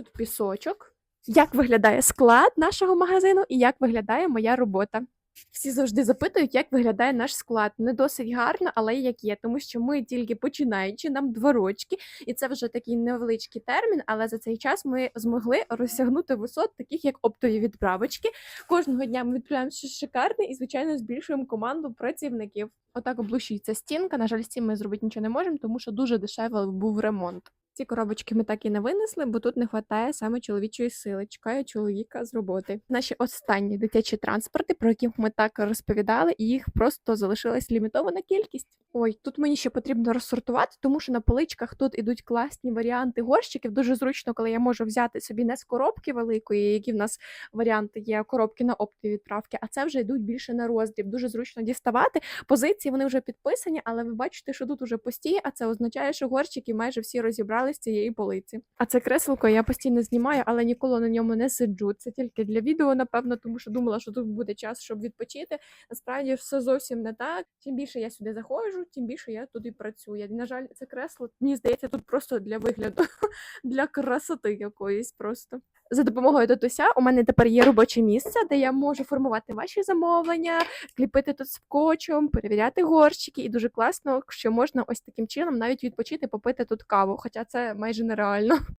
Тут пісочок. Як виглядає склад нашого магазину і як виглядає моя робота? Всі завжди запитують, як виглядає наш склад. Не досить гарно, але як є, тому що ми тільки починаючи, нам два рочки, і це вже такий невеличкий термін. Але за цей час ми змогли розсягнути висот, таких як оптові відправочки. Кожного дня ми відправляємо щось шикарне і, звичайно, збільшуємо команду працівників. Отак облущується стінка. На жаль, з цим ми зробити нічого не можемо, тому що дуже дешевий був ремонт. Ці коробочки ми так і не винесли, бо тут не вистачає саме чоловічої сили. Чекаю чоловіка з роботи. Наші останні дитячі транспорти, про які ми так розповідали, і їх просто залишилась лімітована кількість. Ой, тут мені ще потрібно розсортувати, тому що на поличках тут ідуть класні варіанти горщиків. Дуже зручно, коли я можу взяти собі не з коробки великої, які в нас варіанти є коробки на оптові відправки, а це вже йдуть більше на роздріб. Дуже зручно діставати. Позиції вони вже підписані, але ви бачите, що тут уже постій, а це означає, що горщики майже всі розібрали з цієї полиці. А це кресло я постійно знімаю, але ніколи на ньому не сиджу. Це тільки для відео, напевно, тому що думала, що тут буде час, щоб відпочити. Насправді все зовсім не так. Чим більше я сюди заходжу, тим більше я тут і працюю. На жаль, це кресло мені здається тут просто для вигляду, для красоти якоїсь просто. За допомогою татуся у мене тепер є робоче місце, де я можу формувати ваші замовлення, кліпити тут скотчем, перевіряти горщики, і дуже класно, що можна ось таким чином навіть відпочити, попити тут каву, хоча це майже нереально.